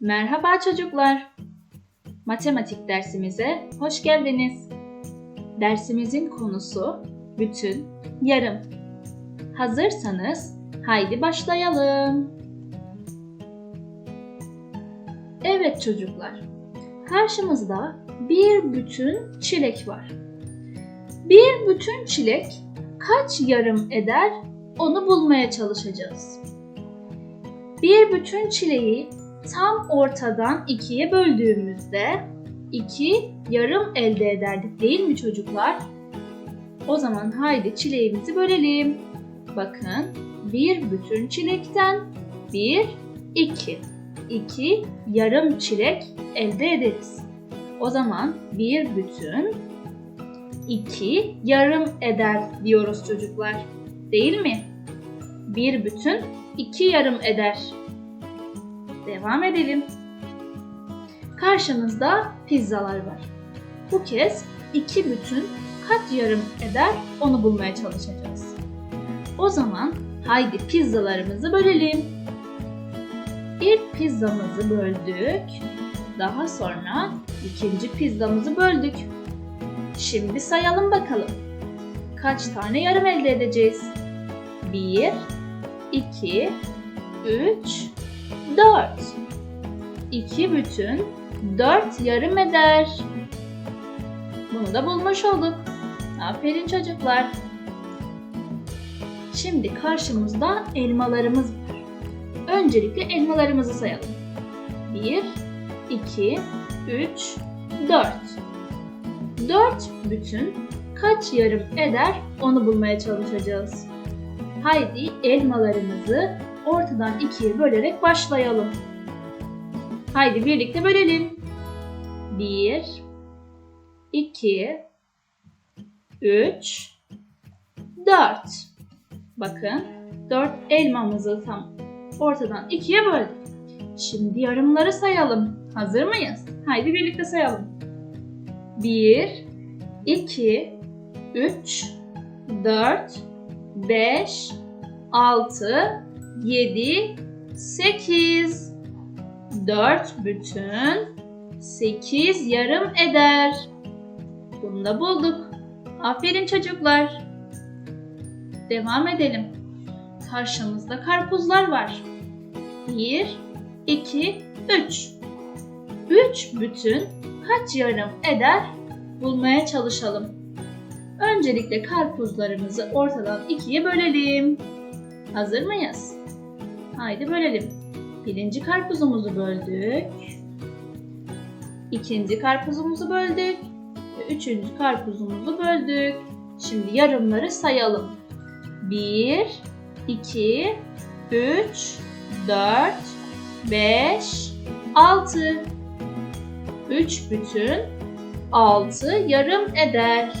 Merhaba çocuklar. Matematik dersimize hoş geldiniz. Dersimizin konusu bütün, yarım. Hazırsanız haydi başlayalım. Evet çocuklar. Karşımızda bir bütün çilek var. Bir bütün çilek kaç yarım eder onu bulmaya çalışacağız. Bir bütün çileği tam ortadan ikiye böldüğümüzde iki yarım elde ederdik değil mi çocuklar? O zaman haydi çileğimizi bölelim. Bakın bir bütün çilekten bir, iki. iki yarım çilek elde ederiz. O zaman bir bütün iki yarım eder diyoruz çocuklar. Değil mi? Bir bütün iki yarım eder. Devam edelim. Karşımızda pizzalar var. Bu kez iki bütün kaç yarım eder onu bulmaya çalışacağız. O zaman haydi pizzalarımızı bölelim. İlk pizzamızı böldük. Daha sonra ikinci pizzamızı böldük. Şimdi sayalım bakalım. Kaç tane yarım elde edeceğiz? 1, 2, 3, 4. 2 bütün 4 yarım eder. Bunu da bulmuş olduk. Aferin çocuklar. Şimdi karşımızda elmalarımız var. Öncelikle elmalarımızı sayalım. 1, 2, 3, 4. 4 bütün kaç yarım eder onu bulmaya çalışacağız. Haydi elmalarımızı ortadan ikiye bölerek başlayalım. Haydi birlikte bölelim. 1 2 3 4 Bakın 4 elmamızı tam ortadan ikiye böldük. Şimdi yarımları sayalım. Hazır mıyız? Haydi birlikte sayalım. 1 2 3 4 5 6 7 8 4 bütün 8 yarım eder. Bunu da bulduk. Aferin çocuklar. Devam edelim. Karşımızda karpuzlar var. 1 2 3 3 bütün kaç yarım eder bulmaya çalışalım. Öncelikle karpuzlarımızı ortadan ikiye bölelim. Hazır mıyız? Haydi bölelim. Birinci karpuzumuzu böldük. İkinci karpuzumuzu böldük. Üçüncü karpuzumuzu böldük. Şimdi yarımları sayalım. 1, 2, 3, 4, 5, 6. 3 bütün 6 yarım eder.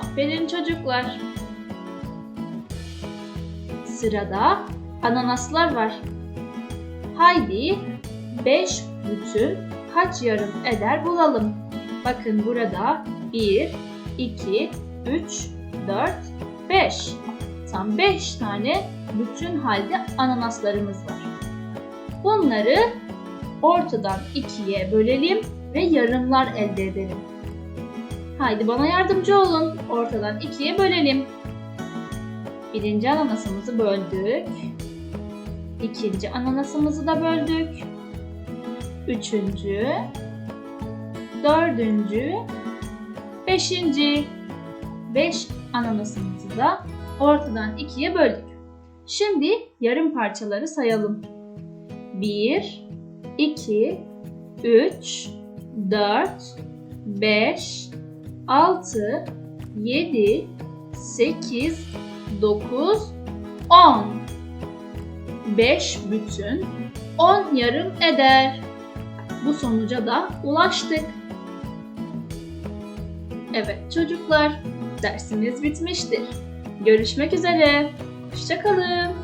Aferin çocuklar. Sırada ananaslar var. Haydi 5 bütün kaç yarım eder bulalım. Bakın burada 1, 2, 3, 4, 5. Tam 5 tane bütün halde ananaslarımız var. Bunları ortadan ikiye bölelim ve yarımlar elde edelim. Haydi bana yardımcı olun. Ortadan ikiye bölelim. Birinci ananasımızı böldük. İkinci ananasımızı da böldük. Üçüncü, dördüncü, beşinci. Beş ananasımızı da ortadan ikiye böldük. Şimdi yarım parçaları sayalım. Bir, iki, üç, dört, beş, altı, yedi, sekiz, dokuz, on. 5 bütün 10 yarım eder. Bu sonuca da ulaştık. Evet çocuklar, dersimiz bitmiştir. Görüşmek üzere. Hoşçakalın.